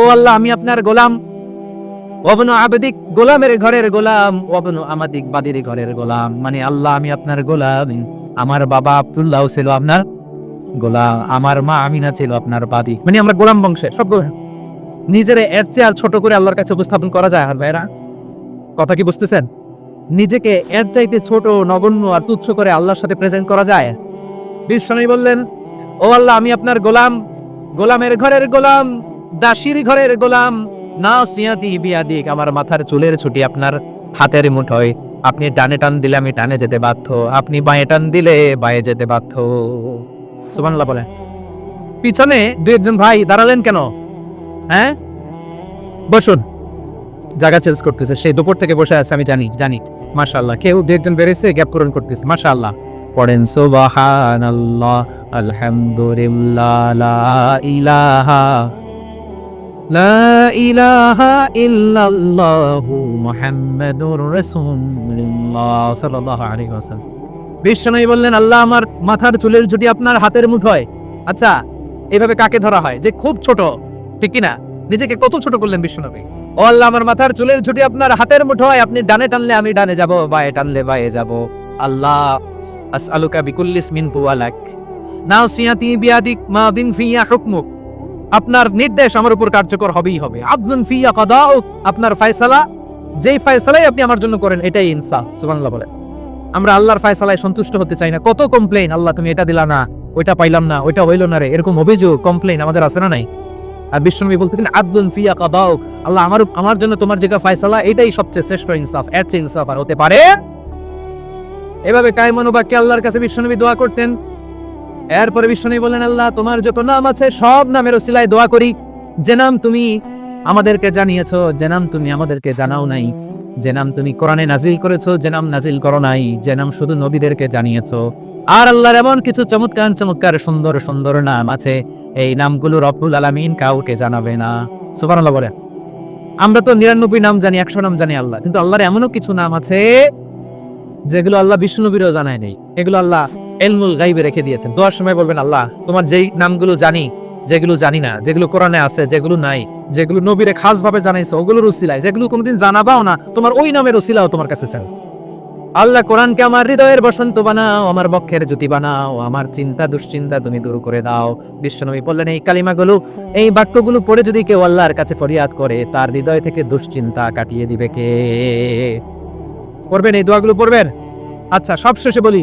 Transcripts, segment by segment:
ও আল্লাহ, আমি আপনার গোলাম। ওবনু আবেদিক গোলামের ঘরের গোলাম ওবনু আমাদিক বাদির ঘরের গোলাম। মানে আল্লাহ, আমি আপনার গোলাম। আমার বাবা আব্দুল্লাহ ছিল আপনার গোলাম। আমার মা আমিনা ছিল আপনার বাদী। মানে আমরা গোলাম বংশে সব গোলাম। নিজের এর চেয়ে আর ছোট করে আল্লাহর কাছে উপস্থাপন করা যায় আর ভাইরা। কথা কি বুঝতেছেন? নিজেকে এর চাইতে ছোট, নগণ্য আর তুচ্ছ করে আল্লাহর সাথে প্রেজেন্ট করা যায়। বিশ্বনবী বললেন, ও আল্লাহ, আমি আপনার গোলাম। গোলামের ঘরের গোলাম। দাসির ঘরের গোলাম। না সিয়াদি বিয়াদিক, আমার মাথার চুলের ছুটি আপনার হাতের মুঠোয়। আপনি ডানে টান দিলে আমি টানে যেতে বাধ্য। আপনি বাঁয়ে টান দিলে বাঁয়ে যেতে বাধ্য। সুবহানাল্লাহ বলেন। পিছনে দুই একজন ভাই দাঁড়ালেন কেন? হ্যাঁ? বসুন। জায়গা চেঞ্জ করতেছে। সেই দুপুর থেকে বসে আছে, আমি জানি জানি। মাশাআল্লাহ। কেউ দু একজন বেড়েছে গ্যাপ পূরণ করতেছে। মাশাআল্লাহ। পড়েন, সুবহানাল্লাহ, আলহামদুলিল্লাহ, লা ইলাহা লা ইলাহা ইল্লাল্লাহু মুহাম্মাদুর রাসূলুল্লাহ সাল্লাল্লাহু আলাইহি ওয়াসাল্লাম। বিশ্বনবী বললেন, আল্লাহ আমার মাথার চুলের ঝুটি আপনার হাতের মুঠোয় আচ্ছা এভাবে কাকে ধরা হয়? যে খুব ছোট, ঠিক কি না নিজেকে কত ছোট করলেন বিশ্বনবী? ও আল্লাহ, আমার মাথার চুলের ঝুটি আপনার হাতের মুঠোয় আপনি ডানে টানলে আমি ডানে যাব, বায়ে টানলে বায়ে যাব। আল্লাহ, আসআলুকা বিকুল্লিস মিন বুয়ালাক নাও সিয়াতি বিয়াদিক মাদিন ফিয়া হুকমুক। আপনার নির্দেশ আমার উপর কার্যকর হবেই হবে। আব্দুন ফিয়া কাদাউ আপনার ফয়সালা, যেই ফয়সালাই আপনি আমার জন্য করেন, এটাই ইনসাফ, সুবহানাল্লাহ বলে। আমরা আল্লাহর ফয়সালায় সন্তুষ্ট হতে চাই না। কত কমপ্লেইন আল্লাহ তুমি এটা দিলা না, ওইটা পাইলাম না, ওইটা হইল না রে, এরকম অভিযোগ কমপ্লেইন আমাদের আছে না নাই? আর বিশ্বনবী বলতেন আব্দুল ফিয়া কাদাউ আল্লাহ আমার আমার জন্য তোমার যেটা ফয়সালা, এটাই সবচেয়ে শ্রেষ্ঠ ইনসাফ, এর চেয়ে ইনসাফ আর হতে পারে? এভাবে কায়মনোবাক্যে আল্লাহর কাছে বিশ্বনবী দোয়া করতেন এরপরে বিশ্বনবী বললেন, আল্লাহ, তোমার যত নাম আছে, সব নামের ওসিলায় দোয়া করি। যে নাম তুমি আমাদেরকে জানিয়েছো, যে নাম তুমি আমাদেরকে জানাও নাই, যে নাম তুমি কোরআনে নাজিল করেছ, যে নাম নাজিল করো নাই, যে নাম শুধু নবীদেরকে জানিয়েছো। আর আল্লাহর এমন কিছু চমৎকার চমৎকার, সুন্দর সুন্দর নাম আছে, এই নামগুলো রব্বুল আলামিন কাউকে জানাবে না। সুবহানাল্লাহ বলে আমরা তো নিরানব্বই নাম জানি, একশো নাম জানি আল্লাহ, কিন্তু আল্লাহর এমনও কিছু নাম আছে, যেগুলো আল্লাহ বিষ্ণু নবীরও জানায় নেই। এগুলো আল্লাহ এলমুল গাইবে রেখে দিয়েছেন। দোয়ার সময় বলবেন, আল্লাহ, তোমার যেই নামগুলো জানি, যেগুলো জানি না, যেগুলো কোরআনে আছে, যেগুলো নাই, যেগুলো নবীরে খাস ভাবে জানাইছো, ওগুলোর উসিলায়, যেগুলো কোনোদিন জানাবাও না, তোমার ওই নামের উসিলাও তোমার কাছে চাই। আল্লাহ কোরআনকে আমার হৃদয়ের বসন্ত বানাও, আমার বক্ষের জ্যোতি বানাও, আমার চিন্তা দুশ্চিন্তা তুমি দূর করে দাও। বিশ্বনবী বললেন, এই কালিমাগুলো, এই বাক্যগুলো পড়ে যদি কেউ আল্লাহর কাছে ফরিয়াদ করে, তার হৃদয় থেকে দুশ্চিন্তা কাটিয়ে দিবে কে? পড়বেন, এই দোয়াগুলো পড়বেন? আচ্ছা সবশেষে বলি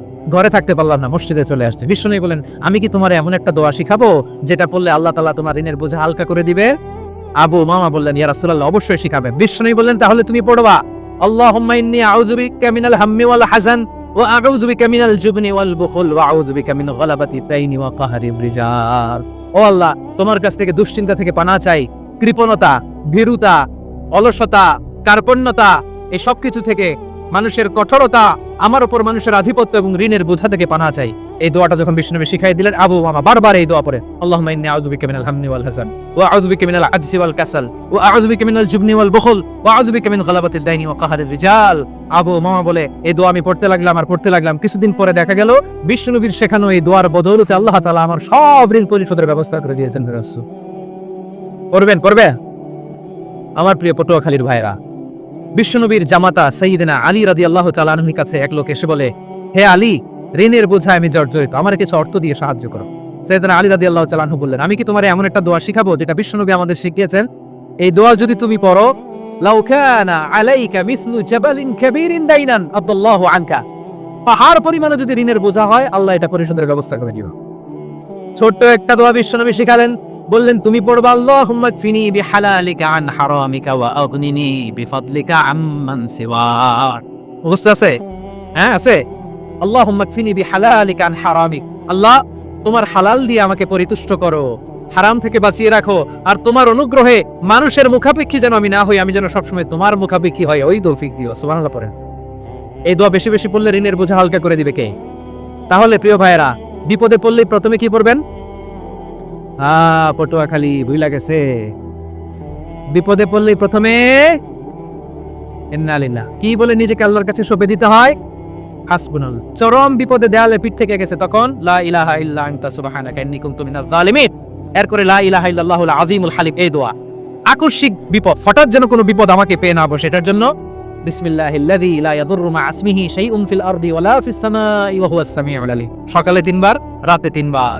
ঘরে থাকতে পারলাম না, মসজিদে চলে আসছে। বিষ্ণু বলেন, আমি কি তোমার এমন একটা দোয়া শিখাবো, যেটা পড়লে আল্লাহ তালা তোমার ঋণের বোঝা হালকা করে দিবে? আবু মামা বললেন, ইয়া রাসূলুল্লাহ, অবশ্যই শিখাবেন বিষ্ণু বললেন, তাহলে তুমি পড়বা, আল্লাহুম্মা ইন্নী আউযু বিকা মিনাল হাম্মি ওয়াল হাযান ওয়া আউযু বিকা মিনাল জুবনি ওয়াল বুখল ওয়া আউযু বিকা মিন গলাবাতি তাইনি ওয়া কাহরির রিজাল। ও আল্লাহ, তোমার কাছ থেকে দুশ্চিন্তা থেকে পানা চাই, কৃপণতা, ভীরুতা, অলসতা, কার্পণ্যতা এই সব কিছু থেকে মানুষের কঠোরতা আমার উপর মানুষের আধিপত্য এবং ঋণের বোঝা থেকে পানা চাই। এই দোয়াটা যখন বিষ্ণুনবী শিখাই দিলেন, আবু মামা বারবার এই দোয়া বিকা মিনাল হাম্মি ওয়াল হাযান ওয়া আউযু বিকা মিনাল আজজি ওয়াল কাসাল, ওয়া মিনাল জুবনি ওয়াল বুখল, ওয়া মিন গলাবাতিদ দাইনি ওয়া কাহরির রিজাল। আবু মামা বলে, এই দোয়া আমি পড়তে লাগলাম আর পড়তে লাগলাম। কিছুদিন পরে দেখা গেল, বিষ্ণুনবীর শেখানো এই দোয়ার বদৌলতে আল্লাহ তাআলা আমার সব ঋণ পরিশোধের ব্যবস্থা করে দিয়েছেন রাসূল। পড়বেন পড়বে আমার প্রিয় পটুয়াখালীর ভাইরা বিশ্বনবীর জামাতা সঈদিনা আলী রাদি আল্লাহ তালানহির কাছে এক লোক এসে বলে, হে আলী, ঋণের বোঝায় আমি জর্জরিত। আমার কিছু অর্থ দিয়ে সাহায্য করো। সৈয়দনা আলী রাদি আল্লাহ তালানহু বললেন, আমি কি তোমার এমন একটা দোয়া শিখাবো যেটা বিশ্বনবী আমাদের শিখিয়েছেন? এই দোয়া যদি তুমি পড়ো আনকা। পাহাড় পরিমাণে যদি ঋণের বোঝা হয়, আল্লাহ এটা পরিশোধের ব্যবস্থা করে দিও ছোট্ট একটা দোয়া বিশ্বনবী শিখালেন। বললেন, তুমি হ্যাঁ তোমার হালাল দিয়ে আমাকে পরিতুষ্ট করো, হারাম থেকে বাঁচিয়ে রাখো, আর তোমার অনুগ্রহে মানুষের মুখাপেক্ষী যেন আমি না হই, আমি যেন সবসময় তোমার মুখাপেক্ষী হয় ওই তৌফিক দিও, সুবহানাল্লাহ পড়েন। এই দোয়া বেশি বেশি পড়লে ঋণের বোঝা হালকা করে দিবে কে? তাহলে, প্রিয় ভাইয়েরা, বিপদে পড়লে প্রথমে কি পড়বেন? আ, পটুয়াখালী ভুইলা গেছে বিপদে পড়লে প্রথমে কি বলে নিজেকে আল্লাহর কাছে সঁপে দিতে হয়? হাসবুনাল চরম বিপদে দেয়ালে পিঠ থেকে গেছে তখন, লা ইলাহা ইল্লা আনতা সুবহানাকা ইন্নী কুনতু মিনাজ জালিমিন লা ইলাহা ইল্লাল্লাহুল আযীমুল হালিম, এই দোয়া। আকস্মিক বিপদ, হঠাৎ যেন কোনো বিপদ আমাকে পেয়ে না বসে, এটার জন্য বিসমিল্লাহিল্লাযী লা ইয়াদুররু মা আসমিহি শাইউন ফিল আরদি ওয়ালা ফিস সামাই ওয়া হুয়াস সামিউল সকালে তিনবার, রাতে তিনবার।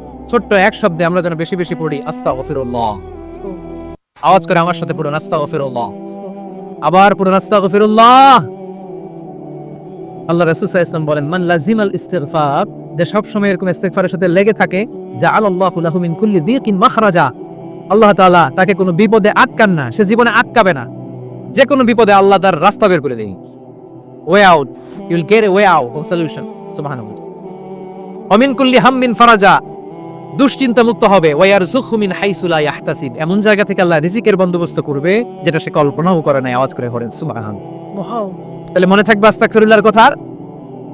ছোট্ট এক শব্দে আমরা যেন বেশি বেশি পড়ি, আস্তাগফিরুল্লাহ। আওয়াজ করে আমার সাথে পড়ুন, আস্তাগফিরুল্লাহ। আবার পড়ুন, আস্তাগফিরুল্লাহ। আল্লাহ রাসূল বলেন, মান ইস্তিগফার? যে সব সময় এরকম ইস্তিগফারের সাথে লেগে থাকে জাআল আল্লাহু লাহু মিন কুল্লি দিকিন মাখরাজা। আল্লাহ তাআলা তাকে কোনো বিপদে আটকান না, সে জীবনে আটকাবে না। যে কোনো বিপদে আল্লাহ তার রাস্তা বের করে দেয় way out you will get a way out of solution সুবহানাল্লাহ। অমিন কুল্লি হাম্মিন ফারাজা। দুশ্চিন্তা মুক্ত হবে ওয়ার জুখমিন হাইসুলা ইয়াহতাসিব। এমন জায়গা থেকে আল্লাহ রিজিকের বন্দোবস্ত করবে যেটা সে কল্পনাও করে নাই আওয়াজ করে পড়েন সুবহানাল্লাহ তাহলে মনে থাকবে আস্তাগফিরুল্লাহর কথা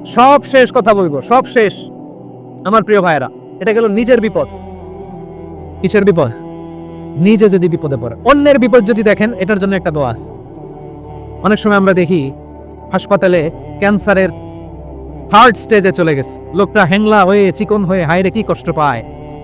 সব শেষ কথা বলব সব শেষ। আমার প্রিয় ভাইয়েরা এটা গেল নিজের বিপদ। কিসের বিপদ? নিজে যদি বিপদে পড়ে। অন্যের বিপদ যদি দেখেন এটার জন্য একটা দোয়া আছে। অনেক সময় আমরা দেখি হাসপাতালে ক্যান্সারের থার্ড স্টেজে চলে গেছে। লোকটা হ্যাংলা হয়ে চিকন হয়ে হাইরে কি কষ্ট পায়।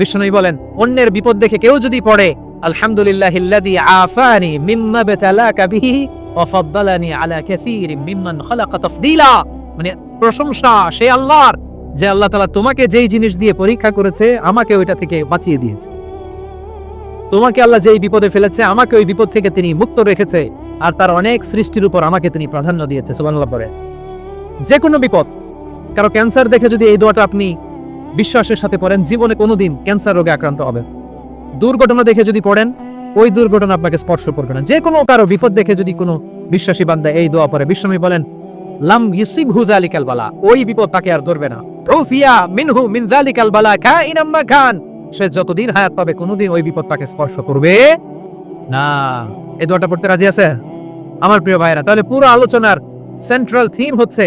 বিশ্বনবী বলেন, অন্যের বিপদ দেখে কেউ যদি পড়ে আলহামদুলিল্লাহ ইল্লাযী আফানি মিম্মা বাতালাকা বিহি ওয়া আলা কাসীরিম মিম্মান খালাকা তাফদীলা। মানে প্রশংসা, সে আল্লাহর, যে আল্লাহ তাআলা তোমাকে যেই জিনিস দিয়ে পরীক্ষা করেছে আমাকে ওইটা থেকে বাঁচিয়ে দিয়েছে। তোমাকে আল্লাহ যেই বিপদে ফেলেছে, আমাকে ওই বিপদ থেকে তিনি মুক্ত রেখেছে, আর তার অনেক সৃষ্টির উপর আমাকে তিনি প্রাধান্য দিয়েছে, সুবহানাল্লাহ পরে যে কোনো বিপদ, কারও ক্যান্সার দেখে যদি এই দোয়াটা আপনি বিশ্বাসের সাথে পড়েন, জীবনে কোনোদিন ক্যান্সার রোগে আক্রান্ত হবে। দুর্ঘটনা দেখে যদি পড়েন, ওই দুর্ঘটনা আপনাকে স্পর্শ করবে না। যে কোনো কারও বিপদ দেখে যদি কোনো বিশ্বাসী বান্দা এই দোয়া পড়ে বিশ্বমী বলেন, লাম ইউসিব হু জালিকাল বালা ওই বিপদ তাকে আর ধরবে না। রুফিয়া মিনহু মিন জালিকাল বালা কাইনাম মাকান সে যতদিন হায়াত পাবে, কোনোদিন ওই বিপদ তাকে স্পর্শ করবে না। এই দোয়াটা পড়তে রাজি আছে? আমার প্রিয় ভাইরা তাহলে পুরো আলোচনার সেন্ট্রাল থিম হচ্ছে